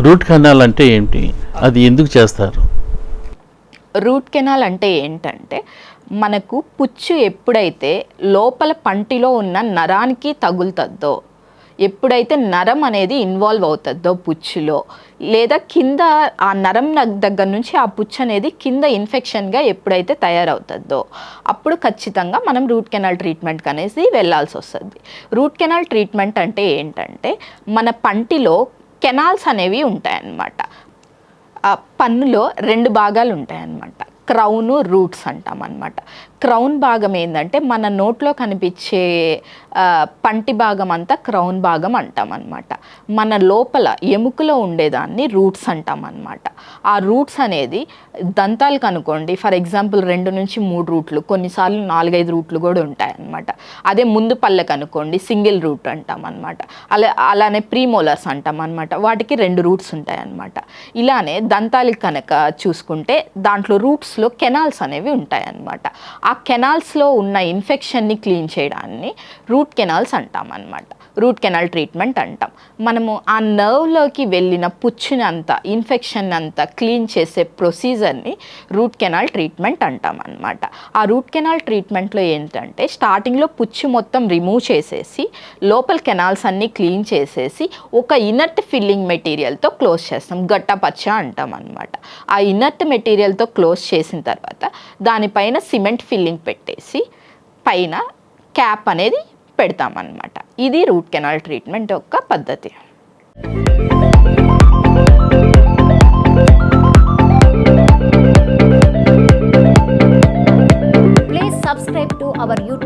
Root canal అంటే ఏంటి? అది ఎందుకు చేస్తారు? రూట్ కెనాల్ అంటే ఏంటంటే మనకు పుచ్చు ఎప్పుడైతే లోపల పంటిలో ఉన్న నరానికి తగులుతుందో ఎప్పుడైతే నరం అనేది ఇన్వాల్వ్ అవుతుందో పుచ్చులో లేదా కింద ఆ నరం దగ్గర నుంచి ఆ పుచ్చు అనేది కింద ఇన్ఫెక్షన్గా ఎప్పుడైతే తయారవుతుందో అప్పుడు ఖచ్చితంగా మనం రూట్ కెనాల్ ట్రీట్మెంట్కి అనేసి వెళ్ళాల్సి వస్తుంది. రూట్ కెనాల్ ట్రీట్మెంట్ అంటే ఏంటంటే మన పంటిలో కెనాల్స్ అనేవి ఉంటాయన్నమాట. పన్నులో రెండు భాగాలు ఉంటాయన్నమాట. క్రౌను రూట్స్ అంటాం అనమాట క్రౌన్ భాగం ఏంటంటే మన నోట్లో కనిపించే పంటి భాగం అంతా క్రౌన్ భాగం అంటాం అనమాట మన లోపల ఎముకలో ఉండేదాన్ని రూట్స్ అంటాం అనమాట ఆ రూట్స్ అనేది దంతాలు కనుకోండి ఫర్ ఎగ్జాంపుల్ రెండు నుంచి మూడు రూట్లు కొన్నిసార్లు నాలుగైదు రూట్లు కూడా ఉంటాయి అనమాట అదే ముందు పళ్ళకు అనుకోండి సింగిల్ రూట్ అంటాం అనమాట అలా అలానే ప్రీమోలర్స్ అంటాం అనమాట వాటికి రెండు రూట్స్ ఉంటాయి అనమాట ఇలానే దంతాలు కనుక చూసుకుంటే దాంట్లో రూట్స్లో కెనాల్స్ అనేవి ఉంటాయి అనమాట ఆ ఆ కెనాల్స్లో ఉన్న ఇన్ఫెక్షన్ని క్లీన్ చేయడాన్ని రూట్ కెనాల్స్ అంటాం అనమాట రూట్ కెనాల్ ట్రీట్మెంట్ అంటాం. మనము ఆ నర్వ్లోకి వెళ్ళిన పుచ్చునంతా ఇన్ఫెక్షన్ అంతా క్లీన్ చేసే ప్రొసీజర్ని రూట్ కెనాల్ ట్రీట్మెంట్ అంటాం అనమాట ఆ రూట్ కెనాల్ ట్రీట్మెంట్లో ఏంటంటే స్టార్టింగ్లో పుచ్చు మొత్తం రిమూవ్ చేసేసి లోపల కెనాల్స్ అన్నీ క్లీన్ చేసేసి ఒక ఇనర్ట్ ఫిల్లింగ్ మెటీరియల్తో క్లోజ్ చేస్తాం. గట్టపచ్చ అంటాం అనమాట ఆ ఇనర్ట్ మెటీరియల్తో క్లోజ్ చేసిన తర్వాత దానిపైన సిమెంట్ ఫిల్ ఫిల్లింగ్ పెట్టేసి పైన క్యాప్ అనేది పెడతామన్నమాట ఇది రూట్ కెనాల్ ట్రీట్మెంట్ యొక్క పద్ధతి please subscribe to our YouTube.